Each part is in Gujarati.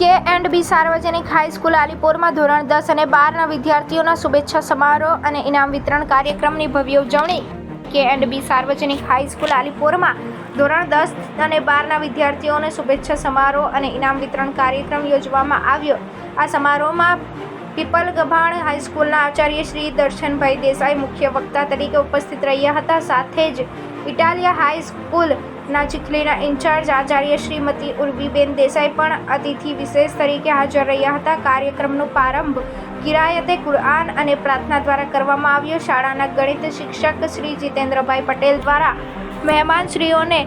કે એન્ડ બી સાર્વજનિક હાઈસ્કૂલ આલીપોરમાં ધોરણ દસ અને બારના વિદ્યાર્થીઓના શુભેચ્છા સમારોહ અને ઇનામ વિતરણ કાર્યક્રમની ભવ્ય ઉજવણી. કે એન્ડ બી સાર્વજનિક હાઈસ્કૂલ આલીપોરમાં ધોરણ દસ અને બારના વિદ્યાર્થીઓને શુભેચ્છા સમારોહ અને ઇનામ વિતરણ કાર્યક્રમ યોજવામાં આવ્યો. આ સમારોહમાં પીપલ ગભાણ હાઈસ્કૂલના આચાર્ય શ્રી દર્શનભાઈ દેસાઈ મુખ્ય વક્તા તરીકે ઉપસ્થિત રહ્યા હતા. સાથે જ ઇટાલિયા હાઈસ્કૂલના ચીખલીના ઇન્ચાર્જ આચાર્ય શ્રીમતી ઉર્વીબેન દેસાઈ પણ અતિથિ વિશેષ તરીકે હાજર રહ્યા હતા. કાર્યક્રમનો પ્રારંભ કિરાયતે કુરઆન અને પ્રાર્થના દ્વારા કરવામાં આવ્યો. શાળાના ગણિત શિક્ષક શ્રી જીતેન્દ્રભાઈ પટેલ દ્વારા મહેમાનશ્રીઓને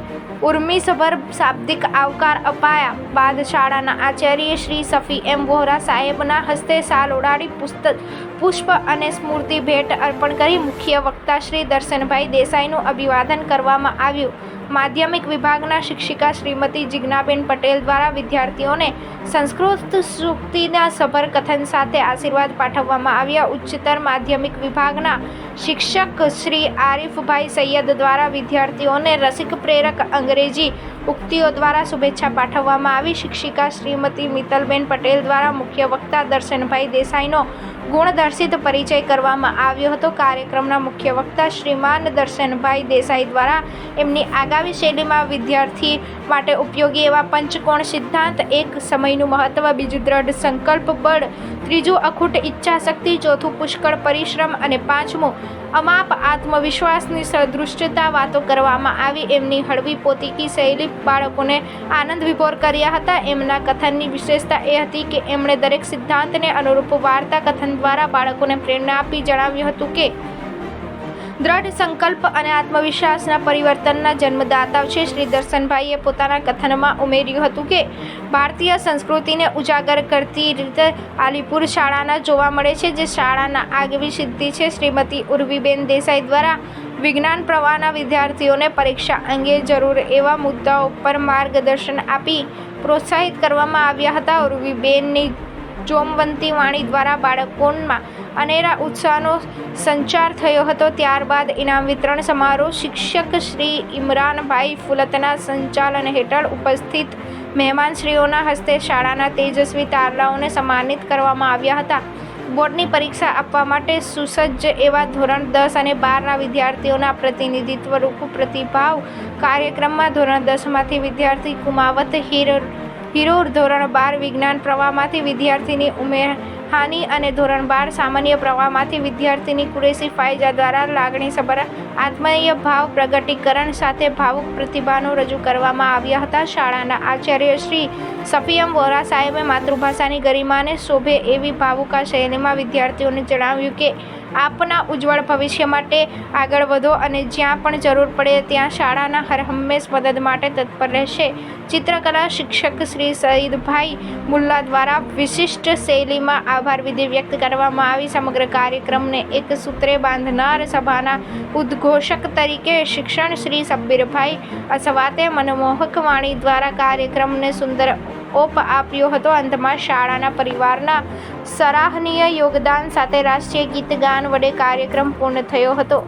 ઉર્મિસભર શાબ્દિક આવકાર અપાયા. બાદ શાળાના આચાર્ય શ્રી સફી એમ વોહરા સાહેબના હસ્તે સાલ ઉડાડી પુસ્તક પુષ્પ અને સ્મૃતિ ભેટ અર્પણ કરી મુખ્ય વક્તા શ્રી દર્શનભાઈ દેસાઈનું અભિવાદન કરવામાં આવ્યું. માધ્યમિક વિભાગના શિક્ષિકા શ્રીમતી જિજ્ઞાબેન પટેલ દ્વારા વિદ્યાર્થીઓને સંસ્કૃત સૂક્તિના સભર કથન સાથે આશીર્વાદ પાઠવવામાં આવ્યા. ઉચ્ચતર માધ્યમિક વિભાગના શિક્ષક શ્રી આરિફભાઈ સૈયદ દ્વારા વિદ્યાર્થીઓને રસિક પ્રેરક અંગ્રેજી ઉક્તિઓ દ્વારા શુભેચ્છા પાઠવવામાં આવી. શિક્ષિકા શ્રીમતી મિત્તલબેન પટેલ દ્વારા મુખ્ય વક્તા દર્શનભાઈ દેસાઈનો ગુણદર્શિત પરિચય કરવામાં આવ્યો હતો. કાર્યક્રમના મુખ્ય વક્તા શ્રીમાન દર્શનભાઈ દેસાઈ દ્વારા એમની આગામી શૈલીમાં વિદ્યાર્થી માટે ઉપયોગી એવા પંચકોણ સિદ્ધાંત, એક સમયનું મહત્વ, બીજું દ્રઢ સંકલ્પ બળ, ત્રીજું અખૂટ ઈચ્છા શક્તિ ચોથું પુષ્કળ પરિશ્રમ અને પાંચમું અમાપ આત્મવિશ્વાસની સદૃષ્ટતા વાતો કરવામાં આવી. એમની હળવી પોતીકી શૈલી બાળકોને આનંદ વિભોર કર્યા હતા. એમના કથનની વિશેષતા એ હતી કે એમણે દરેક સિદ્ધાંતને અનુરૂપ વાર્તા કથન દ્વારા બાળકોને પ્રેરણા આપી જણાવ્યું હતું કે, દ્રઢ સંકલ્પ અને આત્મવિશ્વાસના પરિવર્તનના જન્મદાતા છે. શ્રી દર્શનભાઈએ પોતાના કથનમાં ઉમેર્યું હતું કે, ભારતીય સંસ્કૃતિને ઉજાગર કરતી રીતે આલીપુર શાળાના જોવા મળે છે, જે શાળાના આગવી સિદ્ધિ છે. શ્રીમતી ઉર્વીબેન દેસાઈ દ્વારા વિજ્ઞાન પ્રવાહના વિદ્યાર્થીઓને પરીક્ષા અંગે જરૂર એવા મુદ્દાઓ પર માર્ગદર્શન આપી પ્રોત્સાહિત કરવામાં આવ્યા હતા. ઉર્વીબેનની જોમવંતી વાણી દ્વારા બાળકોમાં અનેરા ઉત્સાહનો સંચાર થયો હતો. ત્યારબાદ ઇનામ વિતરણ સમારોહ શિક્ષક શ્રી ઇમરાનભાઈ ફુલતના સંચાલન હેઠળ ઉપસ્થિત મહેમાનશ્રીઓના હસ્તે શાળાના તેજસ્વી તારલાઓને સન્માનિત કરવામાં આવ્યા હતા. બોર્ડની પરીક્ષા આપવા માટે સુસજ્જ એવા ધોરણ દસ અને બારના વિદ્યાર્થીઓના પ્રતિનિધિત્વ રૂપ પ્રતિભાવ કાર્યક્રમમાં ધોરણ દસમાંથી વિદ્યાર્થી કુમાવત હિર હિરોર ધોરણ બાર વિજ્ઞાન પ્રવાહમાંથી વિદ્યાર્થીની ઉમેરહાની અને ધોરણ બાર સામાન્ય પ્રવાહમાંથી વિદ્યાર્થીની કુરેશી ફાયજા દ્વારા લાગણીસભર આત્મીય ભાવ પ્રગટીકરણ સાથે ભાવુક પ્રતિભાનો રજૂ કરવામાં આવ્યા હતા. શાળાના આચાર્ય શ્રી સફીયમ વોરા સાહેબે માતૃભાષાની ગરિમાને શોભે એવી ભાવુકા શૈલીમાં વિદ્યાર્થીઓને જણાવ્યું કે, આપના ઉજ્જવળ ભવિષ્ય માટે આગળ વધો અને જ્યાં પણ જરૂર પડે ત્યાં શાળાના હર હંમેશ મદદ માટે તત્પર રહેશે. ચિત્રકલા શિક્ષક શ્રી સઈદભાઈ મુલ્લા દ્વારા વિશિષ્ટ શૈલીમાં આભાર વિધિ વ્યક્ત કરવામાં આવી. સમગ્ર કાર્યક્રમને એક સૂત્રે બાંધનાર સભાના ઉદ્ઘોષક તરીકે શિક્ષણ શ્રી સબ્બીરભાઈ અસવાતે મનમોહક વાણી દ્વારા કાર્યક્રમને સુંદર ઓપ આપ્યો હતો. અંતમાં શાળાના પરિવારના સરાહનીય યોગદાન સાથે રાષ્ટ્રીય ગીત ગાન વડે કાર્યક્રમ પૂર્ણ થયો હતો.